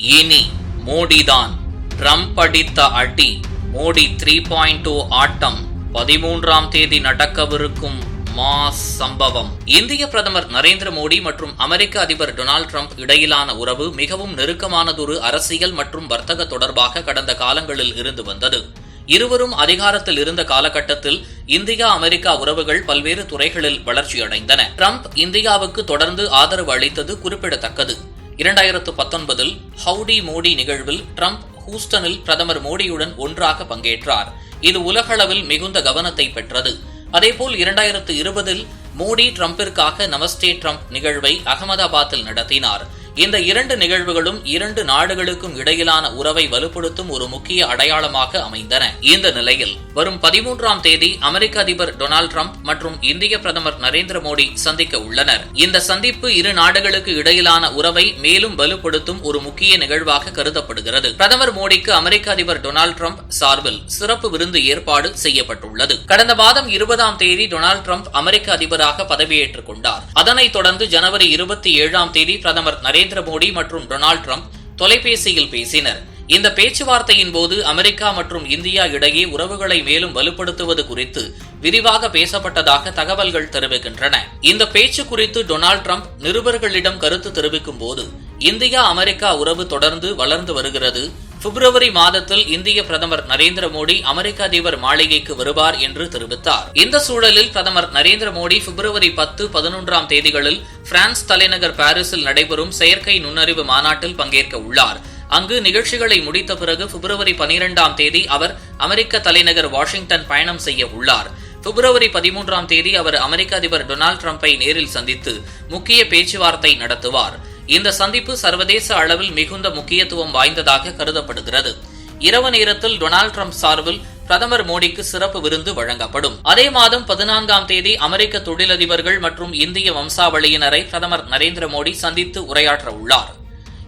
இனி மோடிதான். ட்ரம்ப் அடித்த அடி மோடி த்ரீ பாயிண்ட் டூ ஆட்டம் பதிமூன்றாம் தேதி நடக்கவிருக்கும் மாஸ் சம்பவம். இந்திய பிரதமர் நரேந்திர மோடி மற்றும் அமெரிக்க அதிபர் டொனால்டு ட்ரம்ப் இடையிலான உறவு மிகவும் நெருக்கமானதொரு அரசியல் மற்றும் வர்த்தக தொடர்பாக கடந்த காலங்களில் இருந்து வந்தது. இருவரும் அதிகாரத்தில் இருந்த காலகட்டத்தில் இந்தியா அமெரிக்கா உறவுகள் பல்வேறு துறைகளில் வளர்ச்சியடைந்தன. ட்ரம்ப் இந்தியாவுக்கு தொடர்ந்து ஆதரவு அளித்தது குறிப்பிடத்தக்கது. இரண்டாயிரத்து பத்தொன்பதில் ஹவுடி மோடி நிகழ்வில் ட்ரம்ப் ஹூஸ்டனில் பிரதமர் மோடியுடன் ஒன்றாக பங்கேற்றார். இது உலகளவில் மிகுந்த கவனத்தை பெற்றது. அதேபோல் இரண்டாயிரத்து இருபதில் மோடி ட்ரம்பிற்காக நமஸ்டே ட்ரம்ப் நிகழ்வை அகமதாபாத்தில் நடத்தினார். இந்த இரண்டு நிகழ்வுகளும் இரண்டு நாடுகளுக்கும் இடையிலான உறவை வலுப்படுத்தும் ஒரு முக்கிய அடையாளமாக அமைந்தன. இந்த நிலையில் வரும் பதிமூன்றாம் தேதி அமெரிக்க அதிபர் டொனால்டு ட்ரம்ப் மற்றும் இந்திய பிரதமர் நரேந்திர மோடி சந்திக்க உள்ளனர். இந்த சந்திப்பு இரு நாடுகளுக்கு இடையிலான உறவை மேலும் வலுப்படுத்தும் ஒரு முக்கிய நிகழ்வாக கருதப்படுகிறது. பிரதமர் மோடிக்கு அமெரிக்க அதிபர் டொனால்டு ட்ரம்ப் சார்பில் சிறப்பு விருந்து ஏற்பாடு செய்யப்பட்டுள்ளது. கடந்த மாதம் இருபதாம் தேதி டொனால்டு ட்ரம்ப் அமெரிக்க அதிபராக பதவியேற்றுக் கொண்டார். அதனைத் தொடர்ந்து ஜனவரி இருபத்தி ஏழாம் தேதி பிரதமர் நரேந்திர மோடி மற்றும் டொனால்ட் ட்ரம்ப் தொலைபேசியில் பேசினர். இந்த பேச்சுவார்த்தையின் போது அமெரிக்கா மற்றும் இந்தியா இடையே உறவுகளை மேலும் வலுப்படுத்துவது குறித்து விரிவாக பேசப்பட்டதாக தகவல்கள் தெரிவிக்கின்றன. இந்த பேச்சு குறித்து டொனால்ட் ட்ரம்ப் நிருபர்களிடம் கருத்து தெரிவிக்கும் போது இந்தியா அமெரிக்கா உறவு தொடர்ந்து வளர்ந்து வருகிறது. பிப்ரவரி மாதத்தில் இந்திய பிரதமர் நரேந்திர மோடி அமெரிக்க அதிபர் மாளிகைக்கு வருவார் என்று தெரிவித்தார். இந்த சூழலில் பிரதமர் நரேந்திர மோடி பிப்ரவரி பத்து பதினொன்றாம் தேதிகளில் பிரான்ஸ் தலைநகர் பாரிஸில் நடைபெறும் செயற்கை நுண்ணறிவு மாநாட்டில் பங்கேற்க உள்ளார். அங்கு நிகழ்ச்சிகளை முடித்த பிறகு பிப்ரவரி பனிரெண்டாம் தேதி அவர் அமெரிக்க தலைநகர் வாஷிங்டன் பயணம் செய்ய உள்ளார். பிப்ரவரி பதிமூன்றாம் தேதி அவர் அமெரிக்க அதிபர் டொனால்டு ட்ரம்பை நேரில் சந்தித்து முக்கிய பேச்சுவார்த்தை நடத்துவார். இந்த சந்திப்பு சர்வதேச அளவில் மிகுந்த முக்கியத்துவம் வாய்ந்ததாக கருதப்படுகிறது. இரவு நேரத்தில் டொனால்டு ட்ரம்ப் சார்பில் பிரதமர் மோடிக்கு சிறப்பு விருந்து வழங்கப்படும். அதே மாதம் பதினான்காம் தேதி அமெரிக்க தொழிலதிபர்கள் மற்றும் இந்திய வம்சாவளியினரை பிரதமர் நரேந்திர மோடி சந்தித்து உரையாற்ற உள்ளார்.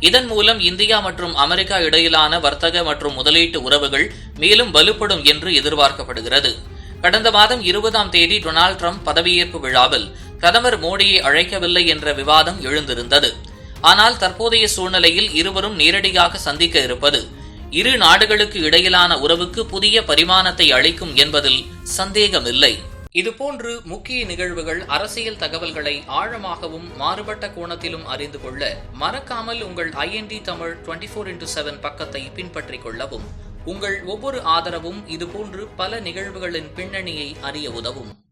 இதன் மூலம் இந்தியா மற்றும் அமெரிக்கா இடையிலான வர்த்தக மற்றும் முதலீட்டு உறவுகள் மேலும் வலுப்படும் என்று எதிர்பார்க்கப்படுகிறது. கடந்த மாதம் இருபதாம் தேதி டொனால்டு ட்ரம்ப் பதவியேற்பு விழாவில் பிரதமர் மோடியை அழைக்கவில்லை என்ற விவாதம் எழுந்திருந்தது. ஆனால் தற்போதைய சூழ்நிலையில் இருவரும் நேரடியாக சந்திக்க இருப்பது இரு நாடுகளுக்கு இடையிலான உறவுக்கு புதிய பரிமாணத்தை அளிக்கும் என்பதில் சந்தேகமில்லை. இதுபோன்று முக்கிய நிகழ்வுகள் அரசியல் தகவல்களை ஆழமாகவும் மாறுபட்ட கோணத்திலும் அறிந்து கொள்ள மறக்காமல் உங்கள் IND Tamil twenty four into seven பக்கத்தை பின்பற்றிக் கொள்ளவும். உங்கள் ஒவ்வொரு ஆதரவும் இதுபோன்று பல நிகழ்வுகளின் பின்னணியை அறிய உதவும்.